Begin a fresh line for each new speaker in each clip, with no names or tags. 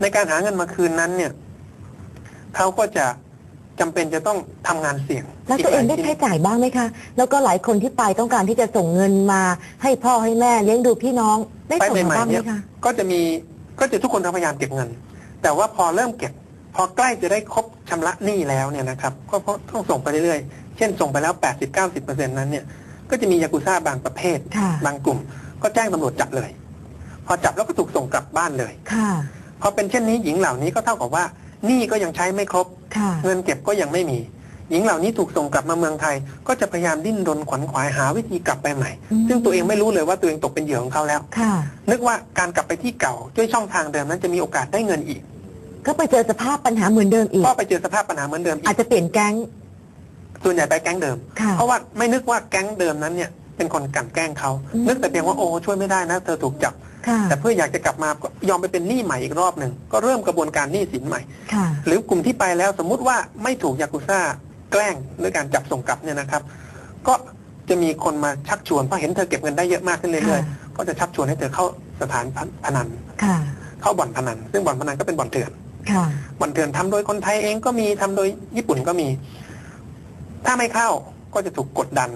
ในการหาเงินมาคืนนั้นเนี่ยเขาก็จะจำเป็นจะต้องทำงานเสี่ยง
แล้วตัวเองได้
กหลาย
ใช้
ชีวิต
จ่ายบ้างไหมคะ แล้วก็หลายคนที่ไปต้องการที่จะส่งเงินมาให้พ่อให้แม่เลี้ยงดูพี่น้องได้
ไป
ส่ง
ให
มา
ม่
บ้าง
ๆ
ไหม
เนี่ย
คะ
ก็จะมีก็จะทุกคนพยายามเก็บเงิน แต่ว่าพอเริ่มเก็บ พอใกล้จะได้ครบชำระหนี้แล้วเนี่ยนะครับก็ต้องส่งไปเรื่อยๆ เช่นส่งไปแล้ว 80-90%นั้นเนี่ยก็จะมียากุซ่าบางประเภท
ค่ะ
บางกลุ่ม ก็แจ้งตำรวจจับเลย พอจับแล้วก็ถูกส่งกลับบ้านเลย
ค่ะ
พอเป็นเช่นนี้หญิงเหล่านี้ก็เท่ากับว่าหนี้ก็ยังใช้ไม่ครบ
ค่ะ
เงินเก็บก็ยังไม่มี หญิงเหล่านี้ถูกส่งกลับมาเมืองไทย ก็จะพยายามดิ้นรนขวนขวายหาวิธีกลับไปใหม่
อืม
ซึ่งตัวเองไม่รู้เลยว่าตัวเองตกเป็นเหยื่อของเขาแล้ว
ค่ะ
นึกว่าการกลับไปที่เก่าด้วยช่องทางเดิมนั้นจะมีโอกาสได้เงินอีก
ก็ไปเจอสภาพปัญหาเหมือนเดิมอีก
ก็ไปเจอสภาพปัญหาเหมือนเดิมอี
อาจ
ก
จะเปลี่ยนแก๊ง
ส่วนใหญ่ไปแก๊งเดิม
ค่ะ
เพราะว่าไม่นึกว่าแก๊งเดิมนั้นเนี่ย เป็นคนกลั่นแกล้งเขา
อืม
นึกแต่เพียงว่าโอ้ช่วยไม่ได้นะ เธอถูกจับ
ค่ะ
แต่เพื่ออยากจะกลับมาก็ยอมไปเป็นหนี้ใหม่อีกรอบหนึ่งก็เริ่มกระบวนการหนี้สินใหม่
ค่ะ
หรือกลุ่มที่ไปแล้วสมมุติว่าไม่ถูกยากุซ่าแกล้งด้วยการจับส่งกลับเนี่ยนะครับ ก็จะมีคนมาชักชวนเพราะเห็นเธอเก็บเงินได้เยอะมากขึ้นเรื่อย
ค่ะ
ๆก็จะชักชวนให้เธอเข้าสถานพนัน
ค่ะ
เข้าบ่อนพนัน ซึ่งบ่อนพนันก็เป็นบ่อนเถื่อน
ค่ะ
บ่อนเถื่อนทำโดยคนไทยเองก็มีทำโดยญี่ปุ่นก็มี ถ้าไม่เข้าก็จะถูกกดดัน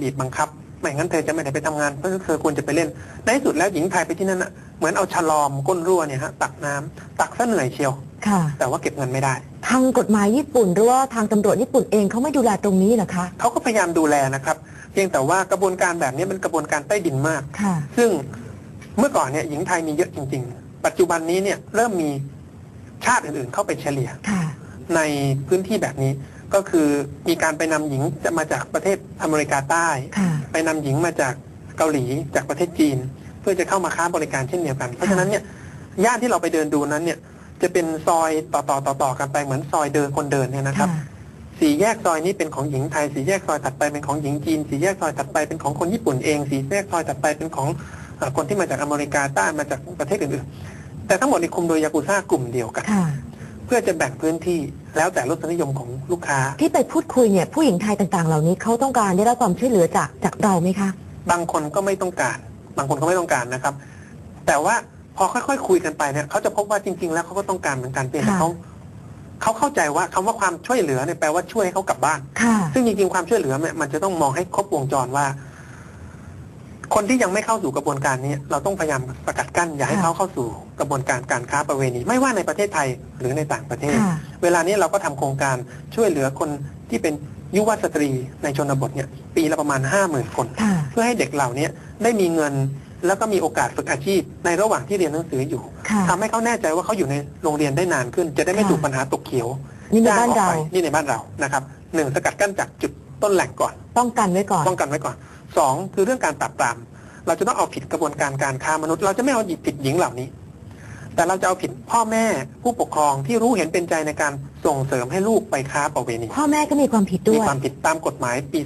บีบบังคับ ไม่งั้นเธอจะไม่ได้ไปทำงานเพราะเธอควรจะไปเล่น ในที่สุดแล้วหญิงไทยไปที่นั่นน่ะเหมือนเอาฉลอมก้นรั่วเนี่ยฮะตักน้ำตักซะเหนื่อยเชียว
ค่ะ
แต่ว่าเก็บเงินไม่ได้
ทางกฎหมายญี่ปุ่นหรือว่าทางตำรวจญี่ปุ่นเองเขาไม่ดูแลตรงนี้เหรอคะ
เขาก็พยายามดูแลนะครับเพียงแต่ว่ากระบวนการแบบนี้เป็นกระบวนการใต้ดินมาก
ค่ะ
ซึ่งเมื่อก่อนเนี่ยหญิงไทยมีเยอะจริง ๆ ปัจจุบันนี้เนี่ยเริ่มมีชาติอื่นๆ เข้าไปเฉลี่ย
ค่ะ
ในพื้นที่แบบนี้ก็คือมีการไปนำหญิงจะมาจากประเทศอเมริกาใต้
ค่ะ
ไปนำหญิงมาจากเกาหลีจากประเทศจีน เพื่อจะเข้ามาค้าบริการเช่นเดียวกัน เพราะฉะนั้นเนี่ยย่านที่เราไปเดินดูนั้นเนี่ยจะเป็นซอยต่อต่อต่อต่อกันไปเหมือนซอยเดินคนเดินเนี่ยนะครับ
ค่ะ
สี่แยกซอยนี้เป็นของหญิงไทยสี่แยกซอยถัดไปเป็นของหญิงจีนสี่แยกซอยถัดไปเป็นของคนญี่ปุ่นเองสี่แยกซอยถัดไปเป็นของเอ่อคนที่มาจากอเมริกาใต้มาจากประเทศอื่นๆแต่ทั้งหมดนี่คุมโดยยากุซ่ากลุ่มเดียวกัน
ค่ะ
เพื่อจะแบ่งพื้นที่แล้วแต่รสนิยมของลูกค้า
ที่ไปพูดคุยเนี่ยผู้หญิงไทยต่างๆ เหล่านี้เขาต้องการได้รับความช่วยเหลือจากจากเราไหมคะ
บางคนก็ไม่ต้องการ บางคนก็ไม่ต้องการนะครับ แต่ว่าพอค่อยๆคุยกันไปเนี่ยเขาจะพบว่าจริง ๆ แล้วเขาก็ต้องการเหมือนกันเพียงแต่
ค่ะ
เขาเขาเข้าใจว่าคำว่าความช่วยเหลือเนี่ยแปลว่าช่วยให้เขากลับบ้าน
ค่ะ
ซึ่งจริงๆความช่วยเหลือเนี่ยมันจะต้องมองให้ครบวงจรว่า คนที่ยังไม่เข้าสู่กระบวนการนี้ เราต้องพยายามสกัดกั้นอย่าให้
ค่ะ
เขาเข้าสู่กระบวนการการค้าประเวณี ไม่ว่าในประเทศไทยหรือในต่างประเทศ
ค่ะ
เวลานี้เราก็ทำโครงการช่วยเหลือคนที่เป็นยุวสตรีในชนบทเนี่ยปีละประมาณห้าหมื่นคน
ค่ะ
เพื่อให้เด็กเหล่านี้ได้มีเงินแล้วก็มีโอกาสฝึกอาชีพในระหว่างที่เรียนหนังสืออยู่
ค่ะ
ทำให้เขาแน่ใจว่าเขาอยู่ในโรงเรียนได้นานขึ้น จะได้ไม่
ค่ะ
ถูกปัญหาตกเขียว
นี่ในบ้านเรา
จ้งออกไปนี่ในบ้านเรานะครับหนึ่งสกัดกั้นจากจุดต้นแหล่งก่อน
ป้องกันไว้ก่อน
ป้องกันไว้ก่อน สองคือเรื่องการปราบปราม เราจะต้องเอาผิดกระบวนการการค้ามนุษย์ เราจะไม่เอาผิดหญิงเหล่านี้ แต่เราจะเอาผิดพ่อแม่ผู้ปกครองที่รู้เห็นเป็นใจในการส่งเสริมให้ลูกไปค้าประเวณี
พ่อแม่ก็มีความผิดด้
มี
วย
ความผิดตามกฎหมายปี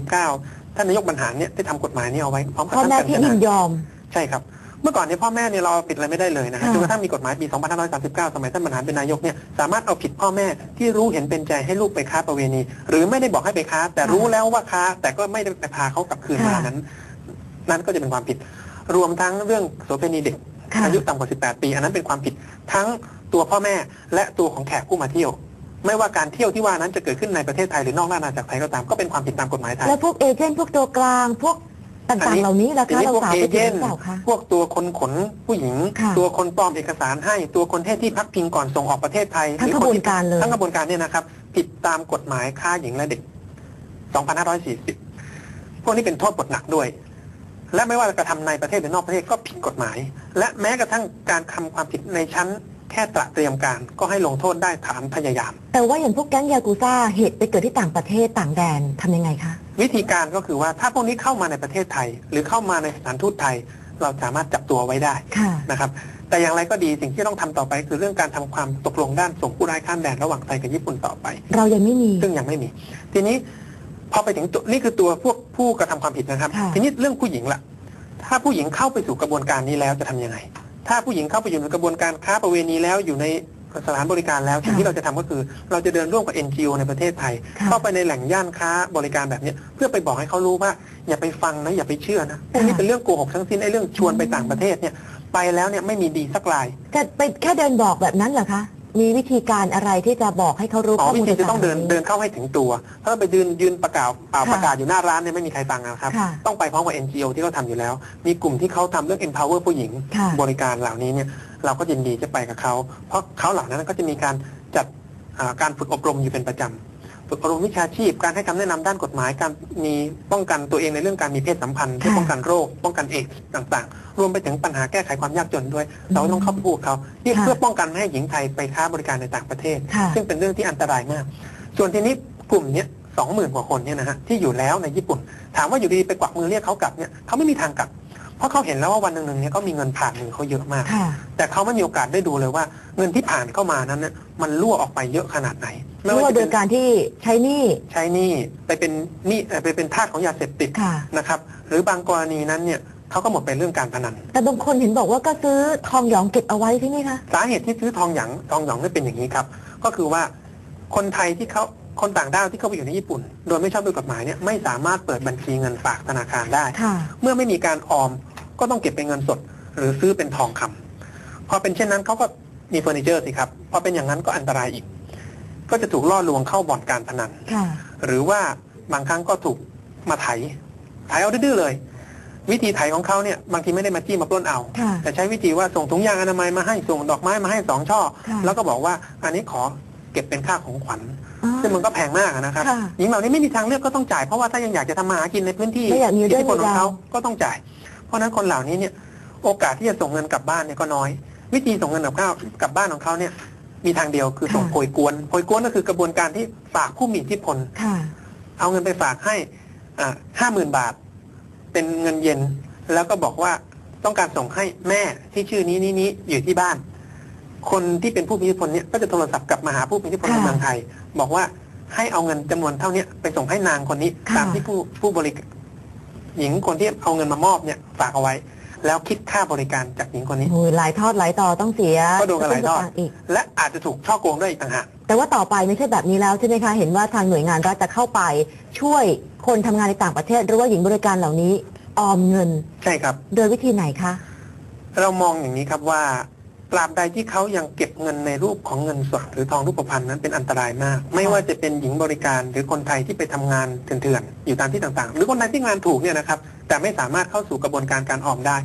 2539 ท่านนายกบรรหารเนี่ยได้ทำกฎหมายนี้เอาไว้พร้อมกับ
พ่อ
ท่าน
แม่
กัญ
ที่
จ
ยิ
นาน
ยอม
ใช่ครับ เมื่อก่อนเนี่ยพ่อแม่เนี่ยเราเอาผิดอะไรไม่ได้เลยนะฮะ
ค่ะ
จนกระทั่งมีกฎหมายปี 2539 สมัยท่านบรรหารเป็นนายกเนี่ยสามารถเอาผิดพ่อแม่ที่รู้เห็นเป็นใจให้ลูกไปค้าประเวณี หรือไม่ได้บอกให้ไปค้า แต่รู้แล้วว่าค้า แต่ก็ไม่ได้ไปพาเขากลับคืนมานั้น นั้นก็จะเป็นความผิด รวมทั้งเรื่องโสเภณีเด็ก
ค่ะ
อายุต่ำกว่า 18 ปี อันนั้นเป็นความผิดทั้งตัวพ่อแม่และตัวของแขกผู้มาเที่ยวไม่ว่าการเที่ยวที่ว่านั้นจะเกิดขึ้นในประเทศไทยหรือนอกราชอาณาจักรไทยก็ตามก็เป็นความผิดตามกฎหมายไทย
แล้วพวกเอเจนต์พวกตัวกลาง พวก
อัน
ต่าง
นี้
ๆเหล่านี้ล่ะ
ที
คะ
นี้
เรา
พวก
สาว
เอ
ไป
เจ
ถึง
น
หรื
ต์
อเปล่าคะ
พวกตัวคนขนผู้หญิง
ค่ะ
ตัวคนปลอมเอกสารให้ตัวคนเทศที่พักพิงก่อนส่งออกประเทศไทย
ทั้ง
ห
ก
อ
ระ
ค
บวน
ที่
การเลย
ทั้งกระบวนการเนี่ยนะครับ ผิดตามกฎหมายค้าหญิงและเด็ก 2540 พวกนี้เป็นโทษบทหนักด้วย และไม่ว่าจะกระทำในประเทศหรือนอกประเทศก็ผิดกฎหมาย และแม้กระทั่งการทำความผิดในชั้น แค่ตระเตรียมการก็ให้ลงโทษได้ฐานพยายาม
แต่ว่าอย่างพวกแก๊งยากูซ่าเหตุไปเกิดที่ต่างประเทศต่างแดนทำยังไงคะ
วิธีการก็คือว่าถ้าพวกนี้เข้ามาในประเทศไทย หรือเข้ามาในสถานทูตไทย เราสามารถจับตัวไว้ได้
ค่ะ
นะครับแต่อย่างไรก็ดีสิ่งที่ต้องทำต่อไป คือเรื่องการทำความตกลงด้านส่งผู้ร้ายข้ามแดนระหว่างไทยกับญี่ปุ่นต่อไป
เรายังไม่มี
ซึ่งยังไม่มี ทีนี้พอไปถึงตัวนี่คือตัวพวกผู้กระทำความผิดนะครับ
ค่ะ
ทีนี้เรื่องผู้หญิงล่ะ ถ้าผู้หญิงเข้าไปสู่กระบวนการนี้แล้วจะทำยังไง ถ้าผู้หญิงเข้าไปอยู่ในกระบวนการค้าประเวณีแล้วอยู่ในสถานบริการแล้วสิ่งที่เราจะทำก็คือ เราจะเดินร่วมกับ NGO ในประเทศไทย
ค่ะ
เข้าไปในแหล่งย่านค้าบริการแบบเนี้ยเพื่อไปบอกให้เขารู้ว่า อย่าไปฟังนะอย่าไปเชื่อนะพวกนี้เป็นเรื่องโกหกทั้งสิ้นไอ้เรื่องชวนไปต่างประเทศเนี่ยไปแล้วเนี่ยไม่มีดีสักราย
จะไปแค่เดินบอกแบบนั้นเหรอคะ มีวิธีการอะไรที่จะบอกให้เขารู้
อ๋อ
ข้อ
วิ
มูล
ธีจะต้องเดิน
ต่าๆ
เดินเข้าให้ถึงตัว ถ้าไปยืนยืนประกาศอ่า
ค่ะ
ประกาศอยู่หน้าร้านเนี่ยไม่มีใครฟังนะครับ
ค่ะ
ต้องไปพร้อมกับ NGO ที่เขาทำอยู่แล้ว มีกลุ่มที่เขาทำเรื่อง empower ผู้หญิง
ค่ะ
บริการเหล่านี้เนี่ยเราก็ยินดีจะไปกับเขา เพราะเขาเหล่านั้นก็จะมีการจัดอ่าการฝึกอบรมอยู่เป็นประจำ ฝึกอบรมวิชาชีพ การให้คำแนะนำด้านกฎหมาย การมีป้องกันตัวเองในเรื่องการมีเพศสัมพันธ์เพื่อป้องกันโรค ป้องกันเอดส์ต่างๆ รวมไปถึงปัญหาแก้ไขความยากจนด้วย เราต้องเข้าไปพูดเขานี่
ค่ะ
เพื่อป้องกันไม่ให้หญิงไทยไปค้าบริการในต่างประเทศ
ค่ะ
ซึ่งเป็นเรื่องที่อันตรายมาก ส่วนทีนี้กลุ่มเนี้ยสองหมื่นกว่าคนเนี่ยนะฮะที่อยู่แล้วในญี่ปุ่น ถามว่าอยู่ดีๆไปกวักมือเรียกเขากลับเนี่ยเขาไม่มีทางกลับเพ ราะเขาเห็นแล้วว่าวันหนึ่งๆเนี่ยเขามีเงินผ่านมือเขาเยอะมาก
ค่ะ
แต่เขาไม่มีโอกาสได้ดูเลยว่า เงินที่ผ่านเข้ามานั้นเนี่ยมันรั่วออกไปเยอะขนาดไหน
ไม่ว่า
จะ
โด
เป็
ย
น
การที่ใช้หนี้
ใช้หนี้ไปเป็นหนี้เอ่อไปเป็นทาสของยาเสพติด
ค่ะ
นะครับ หรือบางกรณีนั้นเนี่ยเขาก็หมดไปเรื่องการพนัน
แต่บางคนเห็นบอกว่าก็ซื้อทองหยองเก็บเอาไว้ใช่ไหมคะ
สาเหตุที่ซื้อทองหยางทองหยองนี่เป็นอย่างนี้ครับ ก็คือว่าคนไทยที่เขาคนต่างด้าวที่เข้าไปอยู่ในญี่ปุ่น โดยไม่ชอบด้วยกฎหมายเนี่ยไม่สามารถเปิดบัญชีเงินฝากธนาคารได้
ค่ะ
เมื่อไม่มีการออม ก็ต้องเก็บเป็นเงินสด หรือซื้อเป็นทองคำพอเป็นเช่นนั้นเขาก็มีเฟอร์นิเจอร์สิครับพอเป็นอย่างนั้นก็อันตรายอีก ก็จะถูกล่อลวงเข้าบ่อนการพนัน
ค่ะ
หรือว่าบางครั้งก็ถูกมาไถไถเอาดื้อๆเลย วิธีไถของเขาเนี่ยบางทีไม่ได้มาจี้มาปล้นเอา
ค่ะ
แต่ใช้วิธีว่าส่งถุงยางอนามัยมาให้ส่งดอกไม้มาให้สองช่อ
ค่ะ
แล้วก็บอกว่าอันนี้ขอเก็บเป็นค่าของขวัญ
อ๋อ
ซึ่งมันก็แพงมากอะนะครับ
ค่ะ
หญิงเหล่านี้ไม่มีทางเลือกก็ต้องจ่ายเพราะว่าถ้ายังอยากจะทำมาหากินในพื้นที่
ไม่อยากมี
อิท
เรื่อ
ธิ
ง
พลของเขา
มีราว
ก็ต้องจ่ายเพ ราะฉะนั้นคนเหล่านี้เนี่ยโอกาสที่จะส่งเงินกลับบ้านเนี่ยก็น้อย วิธีส่งเงินกลับเข้ากลับบ้านของเขาเนี่ยมีทางเดียวคือส่ง
ค่ะ
โพยกวนโพยกวนก็คือกระบวนการที่ฝากผู้มีอิทธิพล
ค่ะ
เอาเงินไปฝากให้ห้าหมื่นบาท เป็นเงินเย็น แล้วก็บอกว่าต้องการส่งให้แม่ที่ชื่อนี้นี้นี้อยู่ที่บ้าน คนที่เป็นผู้มีอิทธิพลเนี่ยก็จะโทรศัพท์กลับมาหาผู้มีอิทธิพลใน
ค่ะ
เมืองไทย บอกว่าให้เอาเงินจำนวนเท่าเนี้ยไปส่งให้นางคนนี้
ค่ะ
ตามที่ผู้ผู้บริ หญิงคนที่เอาเงินมามอบเนี่ยฝากเอาไว้ แล้วคิดค่าบริการจากหญิงคนนี้
โอ้ยหลายทอดหลายต่อต้องเสีย
ก็โดนกันหลายทอด
อีก
และอาจจะถูกช่อโกงด้วยอีกต่างหาก
แต่ว่าต่อไปไม่ใช่แบบนี้แล้วใช่ไหมคะเห็นว่าทางหน่วยงานรัฐจะเข้าไปช่วยคนทำงานในต่างประเทศ หรือว่าหญิงบริการเหล่านี้ออมเงิน
ใช่ครับ
โดยวิธีไหนคะ
เรามองอย่างนี้ครับว่า ตราบใดที่เขายังเก็บเงินในรูปของเงินสดหรือทองรูปพรรณนั้นเป็นอันตรายมาก ไม่ว่าจะเป็นหญิงบริการหรือคนไทยที่ไปทำงานเถื่อนๆอยู่ตามที่ต่างๆ หรือคนไทยที่งานถูกเนี่ยนะครับแต่ไม่สามารถเข้าสู่กระบวนการการออมได้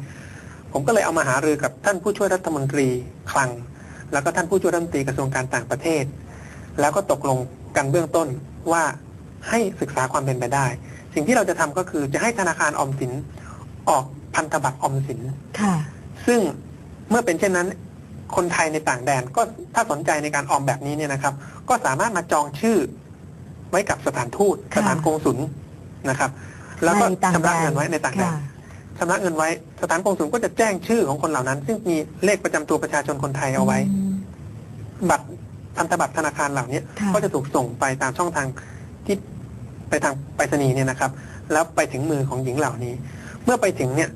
ผมก็เลยเอามาหารือกับท่านผู้ช่วยรัฐมนตรีคลัง แล้วก็ท่านผู้ช่วยรัฐมนตรีกระทรวงการต่างประเทศ แล้วก็ตกลงกันเบื้องต้นว่าให้ศึกษาความเป็นไปได้ สิ่งที่เราจะทำก็คือจะให้ธนาคารออมสินออกพันธบัตรออมสิน
ค่ะ
ซึ่งเมื่อเป็นเช่นนั้น คนไทยในต่างแดนก็ถ้าสนใจในการออมแบบนี้เนี่ยนะครับ ก็สามารถมาจองชื่อไว้กับสถานทูต
ค่ะ
สถานกงสุลนะครับ แล้วก็
ในต่าง
ชำระ
แดน
เงินไว้ในต่างแดน
ค่ะ
ชำระเงินไว้สถานกงสุลก็จะแจ้งชื่อของคนเหล่านั้น ซึ่งมีเลขประจำตัวประชาชนคนไทยเอาไว้
ม
บัตรพันธบัตรธนาคารเหล่านี้
ค่ะ
ก็จะถูกส่งไปตามช่องทางที่ไปทางไปรษณีย์เนี่ยนะครับ แล้วไปถึงมือของหญิงเหล่านี้ เมื่อไปถึงเนี่ย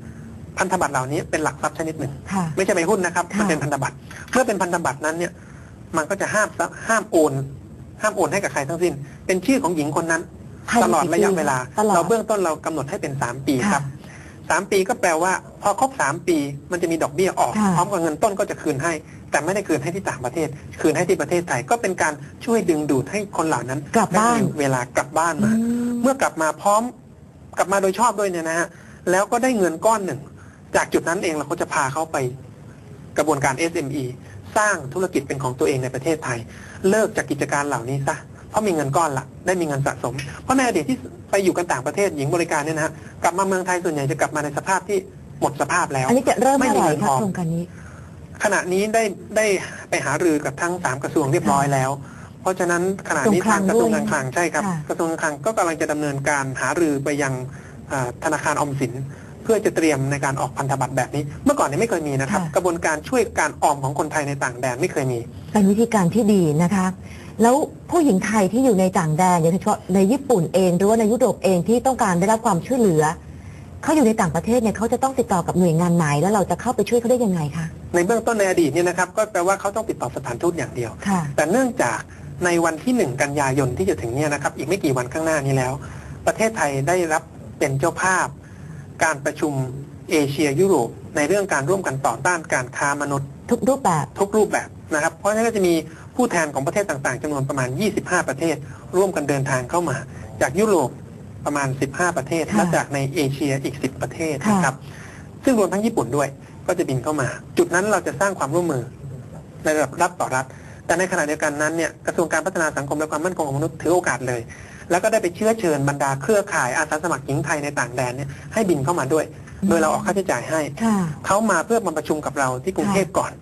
พันธบัตรเหล่านี้เป็นหลักทรัพย์ชนิดหนึ่ง
ค่ะ
ไม่ใช่ใบหุ้นนะครับ
ค่ะ
มันเป็นพันธบัตรเมื่อเป็นพันธบัตรนั้นเนี่ย มันก็จะห้ามซะห้ามโอน ห้ามโอนให้กับใครทั้งสิ้น เป็นชื่อของหญิงคนนั้น
ภายใน
ตลอดระยะ
กี่ปี
เวลา
ตลอด
เราเบื้องต้นเรากำหนดให้เป็นสามปี
ค่ะ
ครับสามปีก็แปลว่า พอครบสามปี มันจะมีดอกเบี้ยออก
ค่ะ
พร้อมกับเงินต้นก็จะคืนให้ แต่ไม่ได้คืนให้ที่ต่างประเทศ คืนให้ที่ประเทศไทยก็เป็นการช่วยดึงดูดให้คนเหล่านั้น
กลับบ้าน
ได้มีเวลากลับบ้าน
อื
มา
ม
เมื่อกลับมาพร้อม กลับมาโดยชอบด้วยเนี่ยนะฮะแล้วก็ได้เงินก้อนหนึ่ง จากจุดนั้นเองเราก็จะพาเขาไปกระบวนการ SME สร้างธุรกิจเป็นของตัวเองในประเทศไทย เลิกจากกิจการเหล่านี้ซะเพราะมีเงินก้อนละได้มีเงินสะสม เพราะในอดีตที่ไปอยู่กันต่างประเทศหญิงบริการเนี่ยนะฮะกลับมาเมืองไทยส่วนใหญ่จะกลับมาในสภาพที่หมดสภาพแล้ว
อันนี้จะเริ่ม
ไม่
เมื่อ
มี
ไหร่
เงิน
คะ
ทอง
โครงการนี้
ขณะนี้ได้ได้ไปหารือกับทั้งสามกระทรวงเรียบร้อยแล้ว เพราะฉะนั้นขณะนี้
กระทรวงคลั
ทางงกระทรวง
ด้วย
การคลังใช่ครับ
ค่ะ
กระทรวงการคลังก็กำลังจะดำเนินการหารือไปยังอ่าธนาคารออมสิน เพื่อจะเตรียมในการออกพันธบัตรแบบนี้ เมื่อก่อนเนี่ยไม่เคยมีนะครับกระบวนการช่วยการออมของคนไทยในต่างแดนไม่เคยมี
เป็นวิธีการที่ดีนะคะ แล้วผู้หญิงไทยที่อยู่ในต่างแดนโดยเฉพาะในญี่ปุ่นเองหรือว่าในยุโรปเองที่ต้องการได้รับความช่วยเหลือ เขาอยู่ในต่างประเทศเนี่ยเขาจะต้องติดต่อกับหน่วยงานไหนแล้วเราจะเข้าไปช่วยเขาได้ยังไงคะ
ในเบื้องต้นในอดีตเนี่ยนะครับก็แปลว่าเขาต้องติดต่อสถานทูตอย่างเดียว
ค่ะ
แต่เนื่องจากในวันที่หนึ่งกันยายนที่จะถึงเนี่ยนะครับอีกไม่กี่วันข้างหน้านี้แล้ว ประเทศไทยได้รับเป็นเจ้าภาพ การประชุมเอเชียยุโรป ในเรื่องการร่วมกันต่อต้านการค้ามนุษย์
ทุกรูปแบบ
ทุกรูปแบบนะครับ เพราะฉะนั้นก็จะมีผู้แทนของประเทศต่างๆจำนวนประมาณ 25 ประเทศ ร่วมกันเดินทางเข้ามา จากยุโรปประมาณ 15 ประเทศ
ค่ะ
และจากในเอเชียอีก 10 ประเทศ
ค่ะ
นะครับ ซึ่งรวมทั้งญี่ปุ่นด้วยก็จะบินเข้ามา จุดนั้นเราจะสร้างความร่วมมือในระดับรัฐต่อรัฐ แต่ในขณะเดียวกันนั้นเนี่ยกระทรวงการพัฒนาสังคมและความมั่นคงของมนุษย์ถือโอกาสเลย แล้วก็ได้ไปเชื้อเชิญบรรดาเครือข่ายอาสาสมัครหญิงไทยในต่างแดนเนี่ยให้บินเข้ามาด้วย โดยเราออกค่าใช้จ่ายให้
ค่ะ
เขามาเพื่อมาประชุมกับเราที่กรุงเทพก่อนเ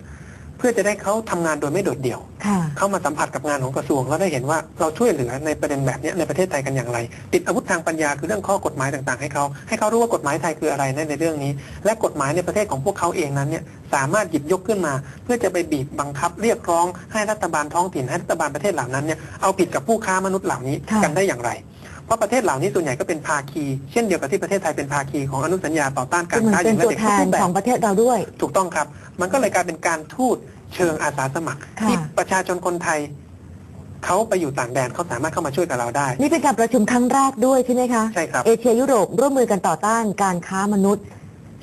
พื่อจะได้เขาทำงานโดยไม่โดดเดี่ยว
ค่ะ
เข้ามาสัมผัสกับงานของกระทรวงแล้วได้เห็นว่าเราช่วยเหลือในประเด็นแบบเนี้ยในประเทศไทยกันอย่างไร ติดอาวุธทางปัญญาคือเรื่องข้อกฎหมายต่างๆ ให้เขาให้เขารู้ว่ากฎหมายไทยคืออะไรในเรื่องนี้ และกฎหมายในประเทศของพวกเขาเองนั้นเนี่ยสามารถหยิบยกขึ้นมา เพื่อจะไปบีบบังคับเรียกร้อง ให้รัฐบาลท้องถิ่นให้รัฐบาลประเทศเหล่านั้นเนี่ยเอาผิดกับผู้ค้ามนุษย์เหล่านี้
ค่ะ
กันได้อย่างไรเพราะประเทศเหล่านี้ส่วนใหญ่ก็เป็นภาคี เช่นเดียวกับที่ประเทศไทยเป็นภาคีของอนุสัญญาต่อต้านกา
ก็
ร
เหมือน
ค้าห
เป็
ญิ
น
งและ
ตัว
เด็ก
แท
ทุก
น
รูปแบบ
ของประเทศเราด้วย
ถูกต้องครับ มันก็เลยกลายเป็นการทูตเชิงอาสาสมัคร
ค่ะ
ที่ประชาชนคนไทยเขาไปอยู่ต่างแดนเขาสามารถเข้ามาช่วยกับเราได้
นี่เป็นการประชุมครั้งแรกด้วยใช่ไหมคะ
ใช่ครับ
เอเชียยุโรปร่วมมือกันต่อต้านการค้ามนุษย์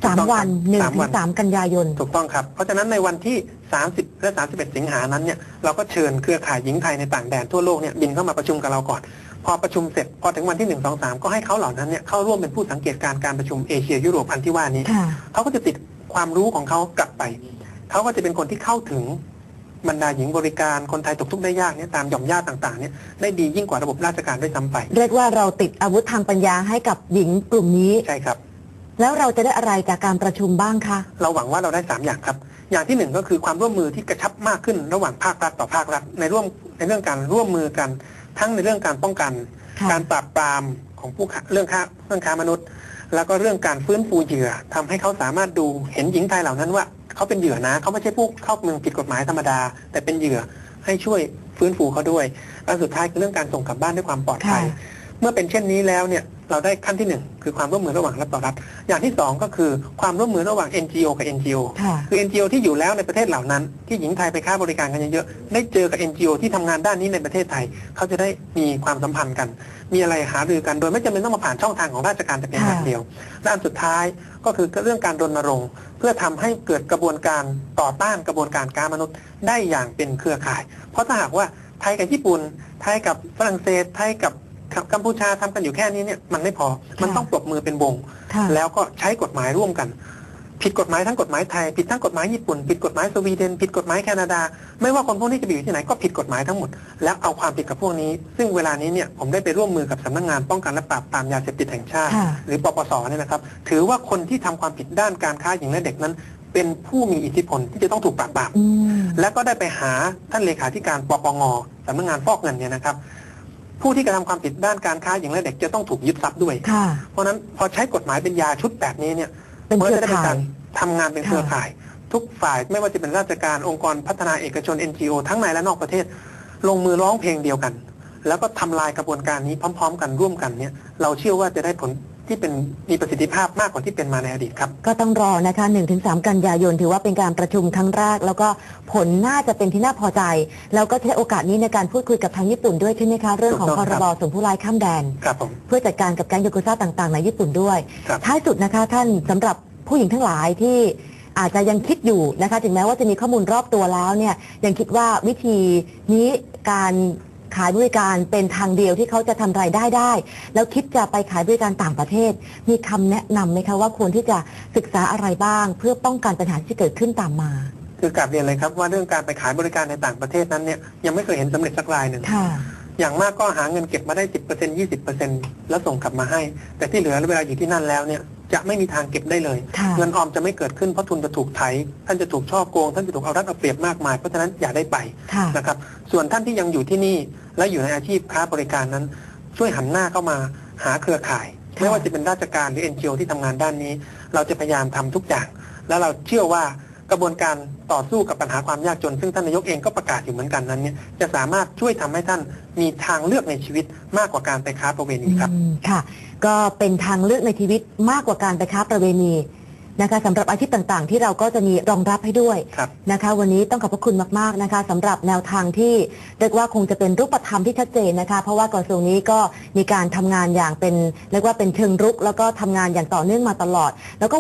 สาม
ถูกต้อง
วัน
ครับ
หนึ่ง
สาม
ถึ
วั
ง
น
สามกันยายน
ถูกต้องครับ เพราะฉะนั้นในวันที่ 30 และ 31 สิงหานั้นเนี่ยเราก็เชิญเครือข่ายหญิงไทยในต่างแดนทั่วโลกเนี่ยบินเข้ามาประชุมกับเราก่อน พอประชุมเสร็จ พอถึงวันที่ 1 2 3 ก็ให้เขาเหล่านั้นเนี่ยเข้าร่วมเป็นผู้สังเกตการณ์การประชุมเอเชียยุโรปอันที่ว่านี้
ค่ะ
เขาก็จะติด ความรู้ของเขากลับไป เขาก็จะเป็นคนที่เข้าถึงบรรดาหญิงบริการคนไทยตกทุกข์ได้ยากเนี่ยตามหย่อมญาติต่างๆเนี่ยได้ดียิ่งกว่าระบบราชการด้วยซ้ำไป
เรียกว่าเราติดอาวุธทางปัญญาให้กับหญิงกลุ่มนี้
ใช่ครับ
แล้วเราจะได้อะไรจากการประชุมบ้างคะ
เราหวังว่าเราได้ 3 อย่างครับ อย่างที่หนึ่งก็คือความร่วมมือที่กระชับมากขึ้นระหว่างภาครัฐต่อภาครัฐในร่วมในเรื่องการร่วมมือกัน ทั้งในเรื่องการป้องกัน
ค่ะ
การปราบปรามของผู้ค้าเรื่องค้าเรื่องค้ามนุษย์ แล้วก็เรื่องการฟื้นฟูเหยื่อทำให้เขาสามารถดูเห็นหญิงไทยเหล่านั้นว่าเขาเป็นเหยื่อนะเขาไม่ใช่ผู้เข้าเมืองผิดกฎหมายธรรมดา แต่เป็นเหยื่อให้ช่วยฟื้นฟูเขาด้วยและสุดท้ายคือเรื่องการส่งกลับบ้านด้วยความปลอดภัย
ค่ะ
เมื่อเป็นเช่นนี้แล้วเนี่ย เราได้ขั้นที่หนึ่งคือความร่วมมือระหว่างรัฐต่อรัฐ อย่างที่สองก็คือความร่วมมือระหว่าง NGO กับ NGO
ค่ะ
คือ NGO ที่อยู่แล้วในประเทศเหล่านั้น ที่หญิงไทยไปค้าบริการกันเยอะๆได้เจอกับ NGO ที่ทำงานด้านนี้ในประเทศไทย เขาจะได้มีความสัมพันธ์กัน มีอะไรหารือกันโดยไม่จำเป็นต้องมาผ่านช่องทางของราชการแต่เพียงอย่างเดียวและอันสุดท้ายก็คือเรื่องการรณรงค์เพื่อทำให้เกิดกระบวนการต่อต้านกระบวนการค้ามนุษย์ได้อย่างเป็นเครือข่าย เพราะถ้าหากว่าไทยกับญี่ปุ่น ไทยกับฝรั่งเศส ไทยกับ กัมพูชาทำกันอยู่แค่นี้เนี่ยมันไม่พอ มันต้องปรบมือเป็นวง
ค่ะ
แล้วก็ใช้กฎหมายร่วมกัน ผิดกฎหมายทั้งกฎหมายไทย ผิดทั้งกฎหมายญี่ปุ่น ผิดกฎหมายสวีเดน ผิดกฎหมายแคนาดา ไม่ว่าคนพวกนี้จะไปอยู่ที่ไหนก็ผิดกฎหมายทั้งหมด แล้วเอาความผิดกับพวกนี้ ซึ่งเวลานี้เนี่ยผมได้ไปร่วมมือกับสำนักงานป้องกันและปราบปรามยาเสพติดแห่งชาติ
ค่ะ
หรือปปสเนี่ยนะครับ ถือว่าคนที่ทำความผิดด้านการค้าหญิงและเด็กนั้นเป็นผู้มีอิทธิพลที่จะต้องถูกปราบปราม
อืม
แล้วก็ได้ไปหาท่านเลขาธิการปปงสำนักงานฟอกเงินเนี่ยนะครับ ผู้ที่กระทำความผิดด้านการค้าหญิงและเด็กจะต้องถูกยึดทรัพย์ด้วย
ค่ะ
เพราะฉะนั้นพอใช้กฎหมายเป็นยาชุดแบบนี้เนี่ย
เป็น
มั
เค
ก็
รือ
จะได้เป็น
ข่า
การ
ย
ทำงานเป็นเครือข่าย ทุกฝ่ายไม่ว่าจะเป็นราชการองค์กรพัฒนาเอกชน NGO ทั้งในและนอกประเทศ ลงมือร้องเพลงเดียวกัน แล้วก็ทำลายกระบวนการนี้พร้อม ๆ กันร่วมกันเนี่ยเราเชื่อว่าจะได้ผล ที่เป็นมีประสิทธิภาพมากกว่าที่เป็นมาในอดีตครับ
ก็ต้องรอนะคะ 1-3 กันยายน ถือว่าเป็นการประชุมครั้งแรก แล้วก็ผลน่าจะเป็นที่น่าพอใจ แล้วก็ใช้โอกาสนี้ในการพูดคุยกับทางญี่ปุ่นด้วยใช่ไหมคะ เรื่องของ
ถูก
พ
ต้อง
ร
ครับ
บส่งผู้ร้ายข้ามแดน
ครับผม
เพื่อจัดการกับแก๊งโยโกซ่าต่างๆ ในญี่ปุ่นด้วย
ครับ
ท้ายสุดนะคะ ท่านสำหรับผู้หญิงทั้งหลายที่อาจจะยังคิดอยู่นะคะ ถึงแม้ว่าจะมีข้อมูลรอบตัวแล้วเนี่ยยังคิดว่าวิธีนี้การ ขายบริการเป็นทางเดียวที่เขาจะทำรายได้ได้ แล้วคิดจะไปขายบริการต่างประเทศ มีคำแนะนำไหมคะว่าควรที่จะศึกษาอะไรบ้าง เพื่อป้องกันปัญหาที่เกิดขึ้นตามมา
คือกลับเรียนเลยครับว่าเรื่องการไปขายบริการในต่างประเทศนั้นเนี่ยยังไม่เคยเห็นสำเร็จสักรายหนึ่ง
ค่ะ
อย่างมากก็หาเงินเก็บมาได้10% 20%แล้วส่งกลับมาให้ แต่ที่เหลือเวลาอยู่ที่นั่นแล้วเนี่ย จะไม่มีทางเก็บได้เลย
ค่ะ
เงินออมจะไม่เกิดขึ้นเพราะทุนจะถูกไถท่านจะถูกช่อโกง ท่านจะถูกเอารัดเอาเปรียบมากมาย เพราะฉะนั้นอย่าได้ไป
ค่ะ
นะครับ ส่วนท่านที่ยังอยู่ที่นี่ และอยู่ในอาชีพค้าบริการนั้น ช่วยหันหน้าเข้ามาหาเครือข่าย
ค่ะ
ไม่ว่าจะเป็นราชการหรือ NGO ที่ทำงานด้านนี้ เราจะพยายามทำทุกอย่าง แล้วเราเชื่อว่า กระบวนการต่อสู้กับปัญหาความยากจน ซึ่งท่านนายกเองก็ประกาศอยู่เหมือนกันนั้นเนี่ยจะสามารถช่วยทำให้ท่านมีทางเลือกในชีวิตมากกว่าการไปค้าประเวณีครับ
อืมค่ะ ก็เป็นทางเลือกในชีวิตมากกว่าการไปค้าประเวณีนะคะสำหรับอาชีพต่างๆ ที่เราก็จะมีรองรับให้ด้วย
ครับ
นะคะ วันนี้ต้องขอบพระคุณมากๆนะคะสำหรับแนวทางที่เรียกว่าคงจะเป็นรูปธรรมที่ชัดเจนนะคะ เพราะว่ากระทรวงนี้ก็มีการทำงานอย่างเป็นเรียกว่าเป็นเชิงรุก แล้วก็ทำงานอย่างต่อเนื่องมาตลอด แล้วก็